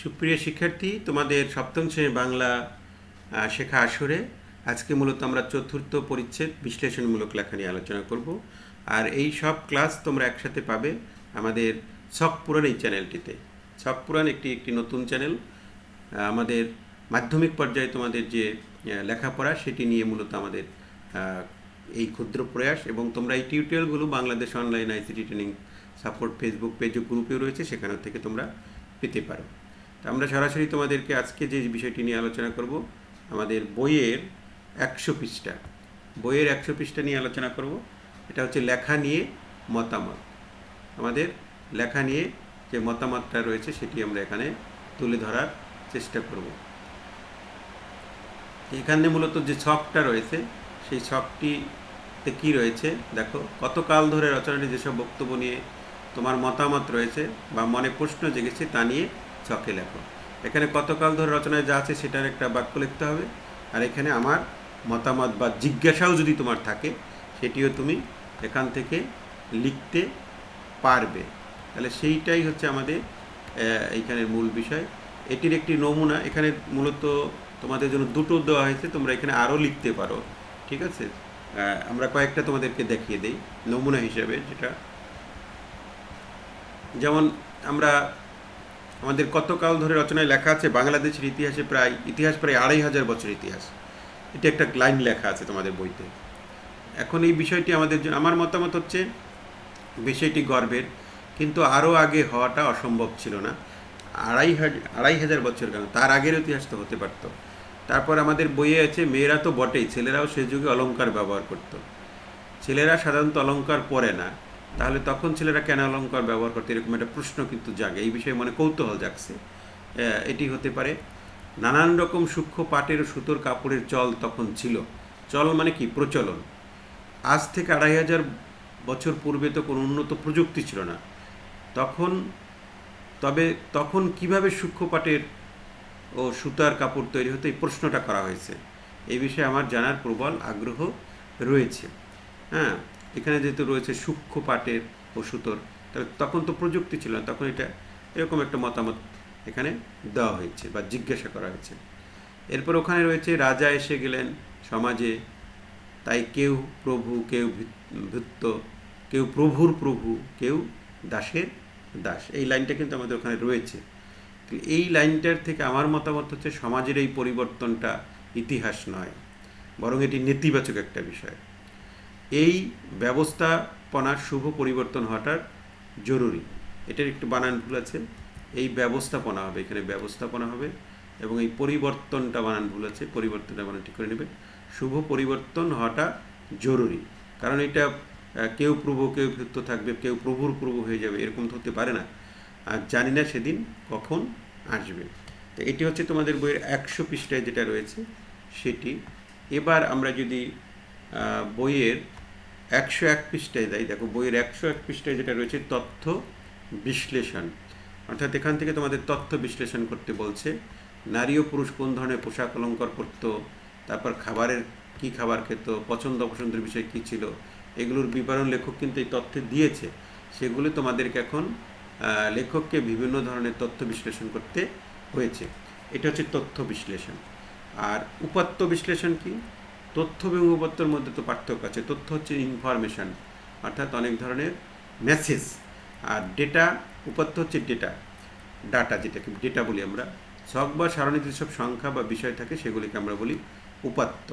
সুপ্রিয় শিক্ষার্থী, তোমাদের সপ্তম শ্রেণির বাংলা শেখা আসরে আজকে মূলত আমরা চতুর্থ পরিচ্ছেদ বিশ্লেষণমূলক লেখা নিয়ে আলোচনা করব। আর এই সব ক্লাস তোমরা একসাথে পাবে আমাদের ছক পুরাণ এই চ্যানেলটিতে। ছক পুরাণ একটি একটি নতুন চ্যানেল। আমাদের মাধ্যমিক পর্যায়ে তোমাদের যে লেখাপড়া সেটি নিয়ে মূলত আমাদের এই ক্ষুদ্র প্রয়াস এবং তোমরা এই টিউটোরিয়ালগুলো Bangladesh online ICT training support Facebook page গ্রুপেও রয়েছে সেখান থেকে তোমরা পেতে পারো। আমরা সরাসরি তোমাদেরকে আজকে যে বিষয়টি নিয়ে আলোচনা করব, আমাদের বইয়ের একশো পৃষ্ঠা। বইয়ের একশো পৃষ্ঠা নিয়ে আলোচনা করব। এটা হচ্ছে লেখা নিয়ে মতামত। আমাদের লেখা নিয়ে যে মতামতটা রয়েছে, সেটি আমরা এখানে তুলে ধরার চেষ্টা করব। এখানে মূলত যে ছকটা রয়েছে, সেই ছকটিতে কি রয়েছে? দেখো, কতকাল ধরে রচনাটি যেসব বক্তব্য নিয়ে তোমার মতামত রয়েছে বা মনে প্রশ্ন জেগেছে তা নিয়ে ছকে লেখো। এখানে কতকাল ধরে রচনায় যা আছে সেটার একটা বাক্য লিখতে হবে। আর এখানে আমার মতামত বা জিজ্ঞাসাও যদি তোমার থাকে, সেটিও তুমি এখান থেকে লিখতে পারবে। তাহলে সেইটাই হচ্ছে আমাদের এইখানের মূল বিষয়। এটির একটি নমুনা, এখানে মূলত তোমাদের জন্য দুটো দেওয়া হয়েছে, তোমরা এখানে আরও লিখতে পারো। ঠিক আছে? আমরা কয়েকটা তোমাদেরকে দেখিয়ে দেই, নমুনা হিসেবে যেটা। যেমন আমরা আমাদের কতকাল ধরে রচনায় লেখা আছে, বাংলাদেশের ইতিহাসে প্রায়, ইতিহাস প্রায় আড়াই হাজার বছর ইতিহাস। এটা একটা লাইন লেখা আছে তোমাদের বইতে। এখন এই বিষয়টি আমাদের জন্য, আমার মতামত হচ্ছে, বিষয়টি গর্বের, কিন্তু আরও আগে হওয়াটা অসম্ভব ছিল না। আড়াই হাজার আড়াই হাজার বছর কেন? তার আগের ইতিহাস তো হতে পারতো। তারপর আমাদের বইয়ে আছে, মেয়েরা তো বটেই, ছেলেরাও সে যুগে অলংকার ব্যবহার করতো। ছেলেরা সাধারণত অলংকার পরে না। তাহলে তখন ছেলেরা কেন অলংকার ব্যবহার করতে? এরকম একটা প্রশ্ন কিন্তু জাগে। এই বিষয়ে মনে কৌতূহল জাগছে। এটি হতে পারে, নানান রকম সূক্ষ্ম পাটের সুতোর কাপড়ের চল তখন ছিল। চল মানে কি? প্রচলন। আজ থেকে আড়াই হাজার বছর পূর্বে তো কোনো উন্নত প্রযুক্তি ছিল না। তখন, তবে তখন কীভাবে সূক্ষ্ম পাটের ও সুতার কাপড় তৈরি হতো? এই প্রশ্নটা করা হয়েছে। এই বিষয়ে আমার জানার প্রবল আগ্রহ রয়েছে। হ্যাঁ এখানে যেহেতু রয়েছে সূক্ষ্ম পাটের ও সুতোর তাহলে তখন তো প্রযুক্তি ছিল না, তখন এটা এরকম একটা মতামত এখানে দেওয়া হয়েছে বা জিজ্ঞাসা করা হয়েছে। এরপর ওখানে রয়েছে, রাজা এসে গেলেন সমাজে, তাই কেউ প্রভু, কেউ ভৃত্য, কেউ প্রভুর প্রভু, কেউ দাসের দাস। এই লাইনটা কিন্তু আমাদের ওখানে রয়েছে। এই লাইনটার থেকে আমার মতামত হচ্ছে সমাজের এই পরিবর্তনটা ইতিহাস নয়, বরং এটি নেতিবাচক একটা বিষয়। এই ব্যবস্থাপনার শুভ পরিবর্তন হওয়াটার জরুরি। এটার একটু বানান ভুল আছে। এই ব্যবস্থাপনা হবে, এখানে ব্যবস্থাপনা হবে এবং এই পরিবর্তনটা বানান ভুল আছে, পরিবর্তনটা বানান ঠিক করে নেবে। শুভ পরিবর্তন হওয়াটা জরুরি। কারণ এটা কেউ প্রভু, কেউ ভৃত্য থাকবে, কেউ প্রভুর প্রভু হয়ে যাবে, এরকম হতে পারে না। আর জানি না সেদিন কখন আসবে। তো এটি হচ্ছে তোমাদের বইয়ের একশো পৃষ্ঠায় যেটা রয়েছে, সেটি। এবার আমরা যদি বইয়ের একশো এক পৃষ্ঠায় যাই দেখো, বইয়ের একশো এক পৃষ্ঠায় যেটা রয়েছে, তথ্য বিশ্লেষণ। অর্থাৎ এখান থেকে তোমাদের তথ্য বিশ্লেষণ করতে বলছে, নারী ও পুরুষ কোন ধরনের পোশাক অলঙ্কার করতো তারপর খাবারের কি খাবার খেত, পছন্দ অপছন্দের বিষয় কী ছিল, এগুলোর বিবরণ লেখক কিন্তু এই তথ্যে দিয়েছে। সেগুলো তোমাদেরকে এখন লেখককে বিভিন্ন ধরনের তথ্য বিশ্লেষণ করতে হয়েছে। এটা হচ্ছে তথ্য বিশ্লেষণ। আর উপাত্ত বিশ্লেষণ কি? তথ্য এবং উপাত্তর মধ্যে তো পার্থক্য আছে। তথ্য হচ্ছে ইনফরমেশন অর্থাৎ অনেক ধরনের মেসেজ আর ডেটা উপাত্ত হচ্ছে ডেটা ডাটা যেটাকে ডেটা বলি আমরা। ছক বা সারণীতে যেসব সংখ্যা বা বিষয় থাকে, সেগুলিকে আমরা বলি উপাত্ত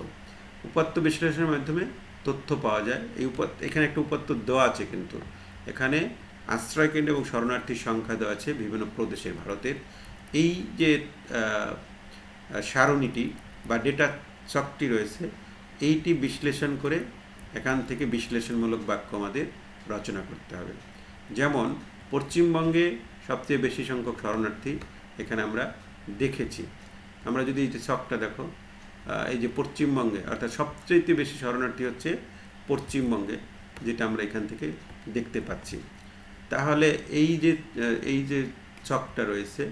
উপাত্ত বিশ্লেষণের মাধ্যমে তথ্য পাওয়া যায়। এই উপাত্ত এখানে একটা উপাত্ত দেওয়া আছে কিন্তু। এখানে আশ্রয় কেন্দ্র এবং শরণার্থীর সংখ্যা দেওয়া আছে বিভিন্ন প্রদেশের ভারতের। এই যে সারণীটি বা ডেটা চকটি রয়েছে এইটি বিশ্লেষণ করে এখান থেকে বিশ্লেষণমূলক বাক্য আমাদের রচনা করতে হবে। যেমন, পশ্চিমবঙ্গে সবচেয়ে বেশি সংখ্যক শরণার্থী এখানে আমরা দেখেছি। আমরা যদি এই যে ছকটা দেখো এই যে পশ্চিমবঙ্গে, অর্থাৎ সবচেয়ে বেশি শরণার্থী হচ্ছে পশ্চিমবঙ্গে, যেটা আমরা এখান থেকে দেখতে পাচ্ছি। তাহলে এই যে এই যে ছকটা রয়েছে,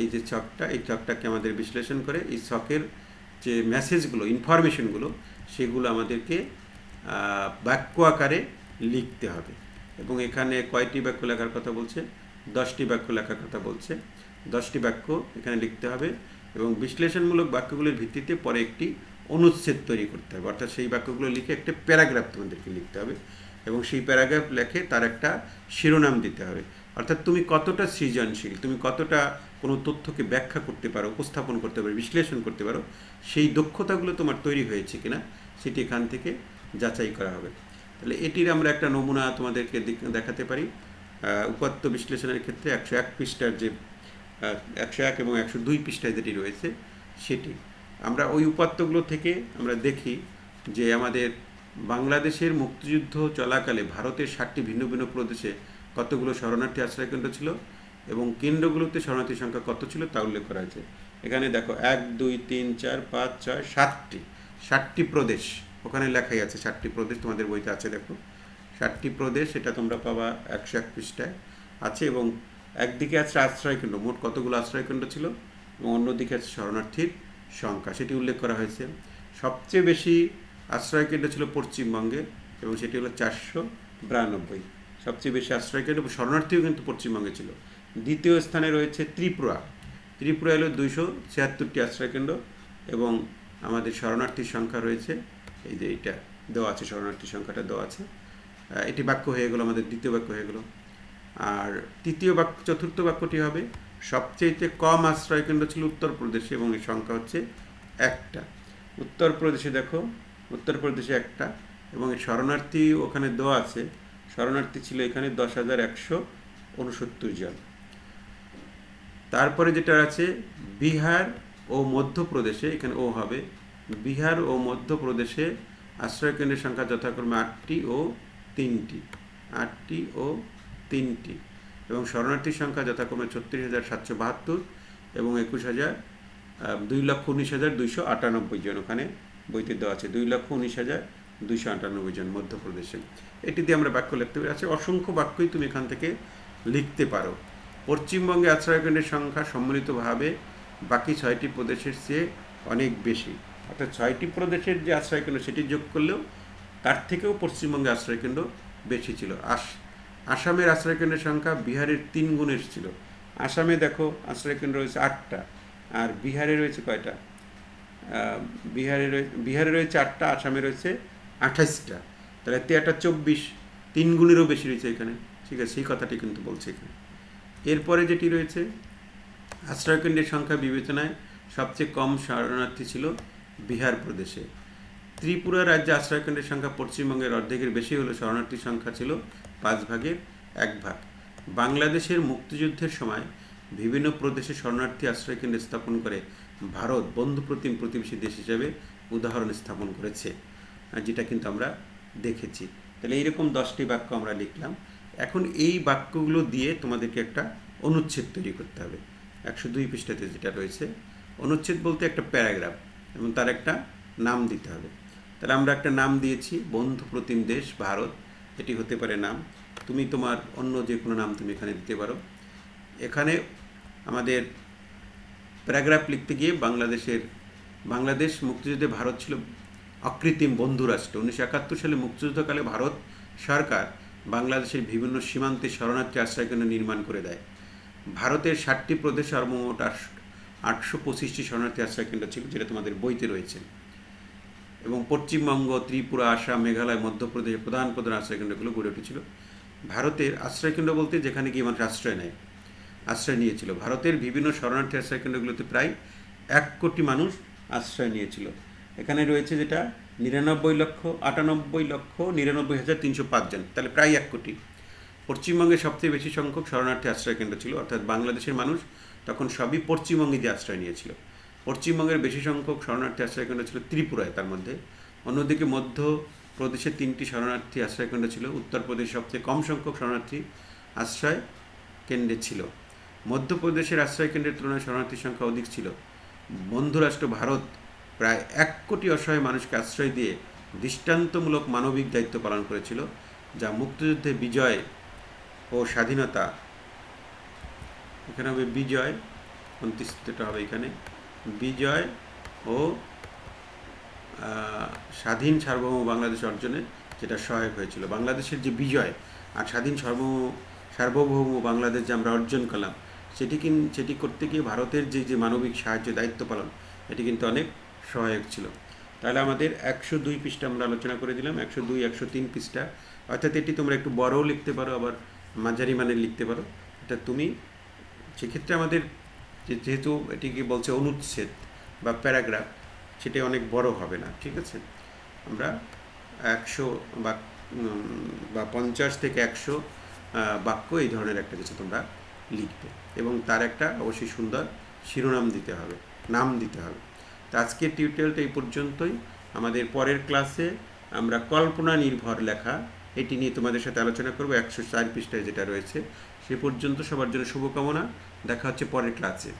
এই যে ছকটা, এই ছকটাকে আমাদের বিশ্লেষণ করে এই ছকের যে মেসেজগুলো ইনফরমেশনগুলো সেগুলো আমাদেরকে বাক্য আকারে লিখতে হবে। এবং এখানে কয়টি বাক্য লেখার কথা বলছে? দশটি বাক্য লেখার কথা বলছে। দশটি বাক্য এখানে লিখতে হবে এবং বিশ্লেষণমূলক বাক্যগুলির ভিত্তিতে পরে একটি অনুচ্ছেদ তৈরি করতে হবে। অর্থাৎ সেই বাক্যগুলো লিখে একটা প্যারাগ্রাফ তোমাদেরকে লিখতে হবে এবং সেই প্যারাগ্রাফ লেখে তার একটা শিরোনাম দিতে হবে। অর্থাৎ তুমি কতটা সৃজনশীল, তুমি কতটা কোনো তথ্যকে ব্যাখ্যা করতে পারো, উপস্থাপন করতে পারো, বিশ্লেষণ করতে পারো, সেই দক্ষতাগুলো তোমার তৈরি হয়েছে কিনা, সেটি এখান থেকে যাচাই করা হবে। তাহলে এটির আমরা একটা নমুনা তোমাদেরকে দেখাতে পারি। উপাত্ত বিশ্লেষণের ক্ষেত্রে একশো এক পৃষ্ঠার যে একশো এক এবং একশো দুই পৃষ্ঠায় যেটি রয়েছে, সেটি। আমরা ওই উপাত্তগুলো থেকে আমরা দেখি যে আমাদের বাংলাদেশের মুক্তিযুদ্ধ চলাকালে ভারতের ষাটটি ভিন্ন ভিন্ন প্রদেশে কতগুলো শরণার্থী আশ্রয় কেন্দ্র ছিল এবং কেন্দ্রগুলোতে শরণার্থী সংখ্যা কত ছিল তা উল্লেখ করা হয়েছে এখানে দেখো, এক, দুই, তিন, চার, পাঁচ, ছয়, সাতটি ষাটটি প্রদেশ। ওখানে লেখাই আছে ষাটটি প্রদেশ, তোমাদের বইতে আছে দেখো। ষাটটি প্রদেশ এটা তোমরা পাবা একশো এক পৃষ্ঠায় আছে এবং একদিকে আছে আশ্রয় কেন্দ্র, মোট কতগুলো আশ্রয় কেন্দ্র ছিল এবং অন্যদিকে আছে শরণার্থীর সংখ্যা, সেটি উল্লেখ করা হয়েছে। সবচেয়ে বেশি আশ্রয় কেন্দ্র ছিল পশ্চিমবঙ্গে এবং সেটি হলো চারশো বিরানব্বই। সবচেয়ে বেশি আশ্রয় কেন্দ্র এবং শরণার্থীও কিন্তু পশ্চিমবঙ্গে ছিল। দ্বিতীয় স্থানে রয়েছে ত্রিপুরা। ত্রিপুরা হলো দুইশো ছিয়াত্তরটি আশ্রয় কেন্দ্র এবং আমাদের শরণার্থীর সংখ্যা রয়েছে, এই যে এটা দেওয়া আছে, শরণার্থীর সংখ্যাটা দেওয়া আছে। এটি বাক্য হয়ে গেলো, আমাদের দ্বিতীয় বাক্য হয়ে গেলো। আর তৃতীয় বাক্য, চতুর্থ বাক্যটি হবে সবচেয়ে কম আশ্রয় কেন্দ্র ছিল উত্তরপ্রদেশে এবং এর সংখ্যা হচ্ছে একটা। উত্তরপ্রদেশে দেখো, উত্তরপ্রদেশে একটা এবং শরণার্থী ওখানে দেওয়া আছে শরণার্থী ছিল এখানে দশ হাজার একশো উনসত্তর জন। তারপরে যেটা আছে, বিহার ও মধ্যপ্রদেশে, এখানে ও হবে, বিহার ও মধ্যপ্রদেশে আশ্রয় কেন্দ্রের সংখ্যা যথাক্রমে আটটি ও তিনটি, আটটি ও তিনটি। এবং শরণার্থীর সংখ্যা যথাক্রমে ছত্রিশ হাজার সাতশো বাহাত্তর এবং একুশ হাজার দুই লক্ষ উনিশ হাজার দুইশো আটানব্বই জন ওখানে বইতে দেওয়া আছে। দুই লক্ষ উনিশ হাজার দুইশো আটানব্বই জন মধ্যপ্রদেশে। এটি দিয়ে আমরা বাক্য লিখতে পারি আছে। অসংখ্য বাক্যই তুমি এখান থেকে লিখতে পারো। পশ্চিমবঙ্গে আশ্রয়কেন্দ্রের সংখ্যা সম্মিলিতভাবে বাকি ছয়টি প্রদেশের চেয়ে অনেক বেশি। অর্থাৎ ছয়টি প্রদেশের যে আশ্রয়কেন্দ্র, সেটি যোগ করলেও তার থেকেও পশ্চিমবঙ্গে আশ্রয়কেন্দ্র বেশি ছিল। আস আসামের আশ্রয়কেন্দ্রের সংখ্যা বিহারের তিন গুণের ছিল। আসামে দেখো আশ্রয়কেন্দ্র রয়েছে আটটা আর বিহারে রয়েছে কয়টা? বিহারে রয়েছে বিহারে রয়েছে আটটা, আসামে রয়েছে আঠাইশটা। তাহলে তেরোটা চব্বিশ, তিন গুণেরও বেশি রয়েছে এখানে। ঠিক আছে, সেই কথাটি কিন্তু বলছে এখানে। এরপরে যেটি রয়েছে, আশ্রয়কেন্দ্রের সংখ্যা বিবেচনায় সবচেয়ে কম শরণার্থী ছিল বিহার প্রদেশে। ত্রিপুরা রাজ্যে আশ্রয়কেন্দ্রের সংখ্যা পশ্চিমবঙ্গের অর্ধেকের বেশি হলো, শরণার্থীর সংখ্যা ছিল পাঁচ ভাগের এক ভাগ। বাংলাদেশের মুক্তিযুদ্ধের সময় বিভিন্ন প্রদেশে শরণার্থী আশ্রয়কেন্দ্র স্থাপন করে ভারত বন্ধুপ্রতিম প্রতিবেশী দেশ হিসেবে উদাহরণ স্থাপন করেছে। যেটা কিন্তু আমরা দেখেছি। তাহলে এইরকম দশটি বাক্য আমরা লিখলাম। এখন এই বাক্যগুলো দিয়ে তোমাদেরকে একটা অনুচ্ছেদ তৈরি করতে হবে। একশো দুই পৃষ্ঠাতে যেটা রয়েছে, অনুচ্ছেদ বলতে একটা প্যারাগ্রাফ এবং তার একটা নাম দিতে হবে। তাহলে আমরা একটা নাম দিয়েছি, বন্ধু প্রতিম দেশ ভারত এটি হতে পারে নাম। তুমি তোমার অন্য যে কোনো নাম তুমি এখানে দিতে পারো। এখানে আমাদের প্যারাগ্রাফ লিখতে গিয়ে বাংলাদেশের, বাংলাদেশ মুক্তিযুদ্ধে ভারত ছিল অকৃত্রিম বন্ধুরাষ্ট্র। উনিশশো একাত্তর সালে মুক্তিযুদ্ধকালে ভারত সরকার বাংলাদেশের বিভিন্ন সীমান্তে শরণার্থী আশ্রয়কেন্দ্র নির্মাণ করে দেয়। ভারতের ষাটটি প্রদেশ আর সর্বমোট আটশো পঁচিশটি শরণার্থী আশ্রয়কেন্দ্র ছিল যেটা তোমাদের বইতে রয়েছে। এবং পশ্চিমবঙ্গ, ত্রিপুরা, আসাম, মেঘালয়, মধ্যপ্রদেশের প্রধান প্রধান আশ্রয়কেন্দ্রগুলো গড়ে উঠেছিল। ভারতের আশ্রয়কেন্দ্র বলতে যেখানে গিয়ে মানুষ আশ্রয় নেয়, আশ্রয় নিয়েছিল। ভারতের বিভিন্ন শরণার্থী আশ্রয় কেন্দ্রগুলোতে প্রায় এক কোটি মানুষ আশ্রয় নিয়েছিল। এখানে রয়েছে যেটা নিরানব্বই লক্ষ, আটানব্বই লক্ষ, নিরানব্বই হাজার তিনশো পাঁচজন তাহলে প্রায় এক কোটি। পশ্চিমবঙ্গে সবচেয়ে বেশি সংখ্যক শরণার্থী আশ্রয় কেন্দ্র ছিল, অর্থাৎ বাংলাদেশের মানুষ তখন সবই পশ্চিমবঙ্গে যে আশ্রয় নিয়েছিল। পশ্চিমবঙ্গের বেশি সংখ্যক শরণার্থী আশ্রয় কেন্দ্র ছিল ত্রিপুরায় তার মধ্যে। অন্যদিকে মধ্য প্রদেশে তিনটি শরণার্থী আশ্রয় কেন্দ্র ছিল উত্তরপ্রদেশ সবচেয়ে কম সংখ্যক শরণার্থী আশ্রয় কেন্দ্রে ছিল। মধ্যপ্রদেশের আশ্রয় কেন্দ্রের তুলনায় শরণার্থীর সংখ্যা অধিক ছিল। বন্ধুরাষ্ট্র ভারত প্রায় এক কোটি অসহায় মানুষকে আশ্রয় দিয়ে দৃষ্টান্তমূলক মানবিক দায়িত্ব পালন করেছিল, যা মুক্তিযুদ্ধে বিজয় ও স্বাধীনতা। এখানে হবে বিজয় উনত্রিশটা হবে এখানে। বিজয় ও স্বাধীন সার্বভৌম বাংলাদেশ অর্জনে যেটা সহায়ক হয়েছিল। বাংলাদেশের যে বিজয় আর স্বাধীন সার্বভৌম সার্বভৌম বাংলাদেশ যে আমরা অর্জন করলাম, সেটি কিন, সেটি করতে গিয়ে ভারতের যে যে মানবিক সাহায্য, দায়িত্ব পালন, এটি কিন্তু অনেক সহায়ক ছিল। তাহলে আমাদের একশো দুই পৃষ্ঠা আমরা আলোচনা করে দিলাম, একশো দুই, একশো তিন পৃষ্ঠা। অর্থাৎ এটি তোমরা একটু বড়ও লিখতে পারো, আবার মাঝারি মানের লিখতে পারো। এটা তুমি সেক্ষেত্রে আমাদের যেহেতু এটিকে বলছে অনুচ্ছেদ বা প্যারাগ্রাফ, সেটি অনেক বড় হবে না, ঠিক আছে? আমরা একশো বা বা পঞ্চাশ থেকে একশো বাক্য এই ধরনের একটা কিছু তোমরা লিখবে। এবং তার একটা অবশ্যই সুন্দর শিরোনাম দিতে হবে, নাম দিতে হবে। তো আজকের টিউটোরিয়ালটা এই পর্যন্তই। আমাদের পরের ক্লাসে আমরা কল্পনা নির্ভর লেখা, এটি নিয়ে তোমাদের সাথে আলোচনা করব, একশো চার পৃষ্ঠায় যেটা রয়েছে। সে পর্যন্ত সবার জন্য শুভকামনা। দেখা হচ্ছে পরের ক্লাসে